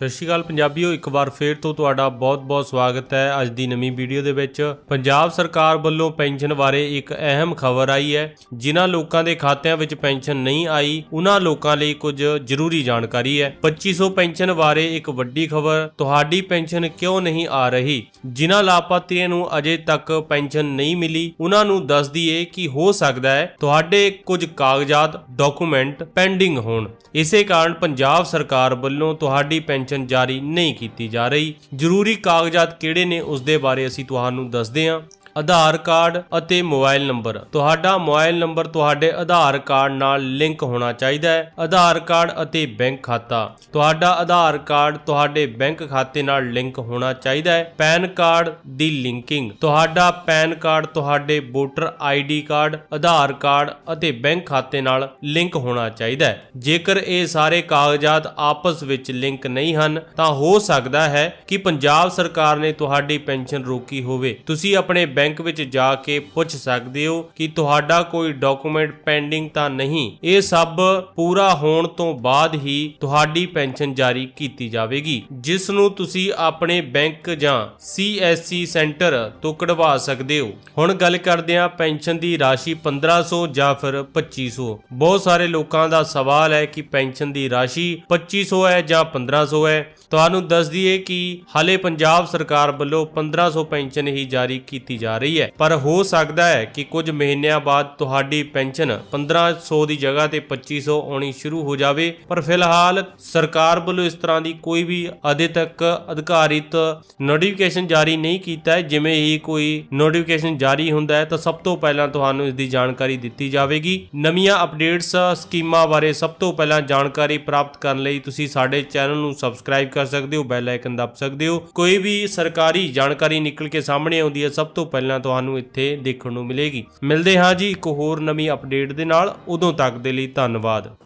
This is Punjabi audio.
ਸਤਿ ਸ਼੍ਰੀ ਅਕਾਲ ਪੰਜਾਬੀਓ, ਇੱਕ ਵਾਰ ਫੇਰ ਤੋਂ ਤੁਹਾਡਾ ਬਹੁਤ-ਬਹੁਤ ਸਵਾਗਤ ਹੈ ਅੱਜ ਦੀ ਨਵੀਂ ਵੀਡੀਓ ਦੇ ਵਿੱਚ। ਪੰਜਾਬ ਸਰਕਾਰ ਵੱਲੋਂ ਪੈਨਸ਼ਨ ਬਾਰੇ ਇੱਕ ਅਹਿਮ ਖਬਰ ਆਈ ਹੈ, ਜਿਨ੍ਹਾਂ ਲੋਕਾਂ ਦੇ ਖਾਤਿਆਂ ਵਿੱਚ ਪੈਨਸ਼ਨ ਨਹੀਂ ਆਈ, ਉਹਨਾਂ ਲੋਕਾਂ ਲਈ ਕੁਝ ਜ਼ਰੂਰੀ ਜਾਣਕਾਰੀ ਹੈ। 2500 ਪੈਨਸ਼ਨ ਬਾਰੇ ਇੱਕ ਵੱਡੀ ਖਬਰ, ਤੁਹਾਡੀ ਪੈਨਸ਼ਨ ਕਿਉਂ ਨਹੀਂ ਆ ਰਹੀ? ਜਿਨ੍ਹਾਂ ਲਾਭਪਾਤਰੀਆਂ ਨੂੰ ਅਜੇ ਤੱਕ ਪੈਨਸ਼ਨ ਨਹੀਂ ਮਿਲੀ, ਉਹਨਾਂ ਨੂੰ ਦੱਸ ਦਈਏ ਕਿ ਹੋ ਸਕਦਾ ਹੈ ਤੁਹਾਡੇ ਕੁਝ ਕਾਗਜ਼ਾਤ, ਡਾਕੂਮੈਂਟ ਪੈਂਡਿੰਗ ਹੋਣ। ਇਸੇ ਕਾਰਨ ਪੰਜਾਬ ਸਰਕਾਰ ਵੱਲੋਂ ਤੁਹਾਡੀ ਪੈਨਸ਼ਨ ਜਾਰੀ ਨਹੀਂ ਕੀਤੀ ਜਾ ਰਹੀ। ਜ਼ਰੂਰੀ ਕਾਗਜ਼ਾਤ ਕਿਹੜੇ ਨੇ ਉਸ ਦੇ ਬਾਰੇ ਅਸੀਂ ਤੁਹਾਨੂੰ ਦੱਸਦੇ ਹਾਂ। ਆਧਾਰ ਕਾਰਡ ਅਤੇ ਮੋਬਾਈਲ ਨੰਬਰ। ਤੁਹਾਡਾ ਮੋਬਾਈਲ ਨੰਬਰ ਤੁਹਾਡੇ ਆਧਾਰ ਕਾਰਡ ਨਾਲ ਲਿੰਕ ਹੋਣਾ ਚਾਹੀਦਾ ਹੈ। ਆਧਾਰ ਕਾਰਡ ਅਤੇ ਬੈਂਕ ਖਾਤਾ। ਤੁਹਾਡਾ ਆਧਾਰ ਕਾਰਡ ਤੁਹਾਡੇ ਬੈਂਕ ਖਾਤੇ ਨਾਲ ਲਿੰਕ ਹੋਣਾ ਚਾਹੀਦਾ ਹੈ। ਪੈਨ ਕਾਰਡ ਦੀ ਲਿੰਕਿੰਗ। ਤੁਹਾਡਾ ਪੈਨ ਕਾਰਡ ਤੁਹਾਡੇ voter ID card, Aadhaar card ਅਤੇ ਬੈਂਕ ਖਾਤੇ ਨਾਲ ਲਿੰਕ ਹੋਣਾ ਚਾਹੀਦਾ ਹੈ। ਜੇਕਰ ਇਹ ਸਾਰੇ ਕਾਗਜ਼ਾਤ ਆਪਸ ਵਿੱਚ ਲਿੰਕ ਨਹੀਂ ਹਨ, ਤਾਂ ਹੋ ਸਕਦਾ ਹੈ ਕਿ ਪੰਜਾਬ ਸਰਕਾਰ ਨੇ ਤੁਹਾਡੀ ਪੈਨਸ਼ਨ ਰੋਕੀ ਹੋਵੇ। ਤੁਸੀਂ ਆਪਣੇ ਬੈਂਕ ਬੈਂਕ ਵਿੱਚ ਜਾ ਕੇ ਪੁੱਛ ਸਕਦੇ ਹੋ ਕਿ ਤੁਹਾਡਾ ਕੋਈ ਡਾਕੂਮੈਂਟ ਪੈਂਡਿੰਗ ਤਾਂ ਨਹੀਂ। ਇਹ ਸਭ ਪੂਰਾ ਹੋਣ ਤੋਂ ਬਾਅਦ ਹੀ ਤੁਹਾਡੀ ਪੈਨਸ਼ਨ ਜਾਰੀ ਕੀਤੀ ਜਾਵੇਗੀ, ਜਿਸ ਨੂੰ ਤੁਸੀਂ ਆਪਣੇ ਬੈਂਕ ਜਾਂ CSC ਸੈਂਟਰ ਤੋਂ ਕਢਵਾ ਸਕਦੇ ਹੋ। ਹੁਣ ਗੱਲ ਕਰਦੇ ਹਾਂ ਪੈਨਸ਼ਨ ਦੀ ਰਾਸ਼ੀ 1500 ਜਾਂ ਫਿਰ 2500 ਬਹੁਤ ਸਾਰੇ ਲੋਕਾਂ ਦਾ ਸਵਾਲ ਹੈ ਕਿ ਪੈਨਸ਼ਨ ਦੀ ਰਾਸ਼ੀ 2500 ਹੈ ਜਾਂ 1500 ਹੈ। ਤੁਹਾਨੂੰ ਦੱਸ ਦਈਏ ਕਿ ਹਾਲੇ ਪੰਜਾਬ ਸਰਕਾਰ ਵੱਲੋਂ 1500 ਪੈਨਸ਼ਨ ਹੀ ਜਾਰੀ ਕੀਤੀ ਜਾ ਰਹੀ ਹੈ। ਪਰ ਹੋ ਸਕਦਾ ਹੈ ਕਿ ਕੁਝ ਮਹੀਨਿਆਂ ਬਾਅਦ ਤੁਹਾਡੀ ਪੈਨਸ਼ਨ 1500 ਦੀ ਜਗ੍ਹਾ ਤੇ 2500 ਆਉਣੀ ਸ਼ੁਰੂ ਹੋ ਜਾਵੇ। ਪਰ ਫਿਲਹਾਲ ਸਰਕਾਰ ਵੱਲੋਂ ਇਸ ਤਰ੍ਹਾਂ ਦੀ ਕੋਈ ਵੀ ਅਜੇ ਤੱਕ ਅਧਿਕਾਰਿਤ ਨੋਟੀਫਿਕੇਸ਼ਨ ਜਾਰੀ ਨਹੀਂ ਕੀਤਾ ਹੈ। ਜਿਵੇਂ ਹੀ ਕੋਈ ਨੋਟੀਫਿਕੇਸ਼ਨ ਜਾਰੀ ਹੁੰਦਾ ਹੈ, ਤਾਂ ਸਭ ਤੋਂ ਪਹਿਲਾਂ ਤੁਹਾਨੂੰ ਇਸ ਦੀ ਜਾਣਕਾਰੀ ਦਿੱਤੀ ਜਾਵੇਗੀ। ਨਵੀਆਂ ਅਪਡੇਟਸ ਸਕੀਮਾਂ ਬਾਰੇ ਸਭ ਤੋਂ ਪਹਿਲਾਂ ਜਾਣਕਾਰੀ ਪ੍ਰਾਪਤ ਕਰਨ ਲਈ ਤੁਸੀਂ ਸਾਡੇ ਚੈਨਲ ਨੂੰ ਸਬਸਕ੍ਰਾਈਬ ਕਰ ਸਕਦੇ ਹੋ, ਬੈਲ ਆਈਕਨ ਦਬ ਸਕਦੇ ਹੋ। ਕੋਈ ਵੀ ਸਰਕਾਰੀ ਜਾਣਕਾਰੀ ਨਿਕਲ ਕੇ ਸਾਹਮਣੇ ਆਉਂਦੀ ਹੈ, ਸਭ ਤੋਂ ਪਹਿਲਾਂ ਤੁਹਾਨੂੰ ਇੱਥੇ ਦੇਖਣ ਨੂੰ ਮਿਲੇਗੀ। ਮਿਲਦੇ ਹਾਂ ਜੀ ਇੱਕ ਹੋਰ ਨਵੀਂ ਅਪਡੇਟ ਦੇ ਨਾਲ। ਉਦੋਂ ਤੱਕ ਦੇ ਲਈ ਧੰਨਵਾਦ।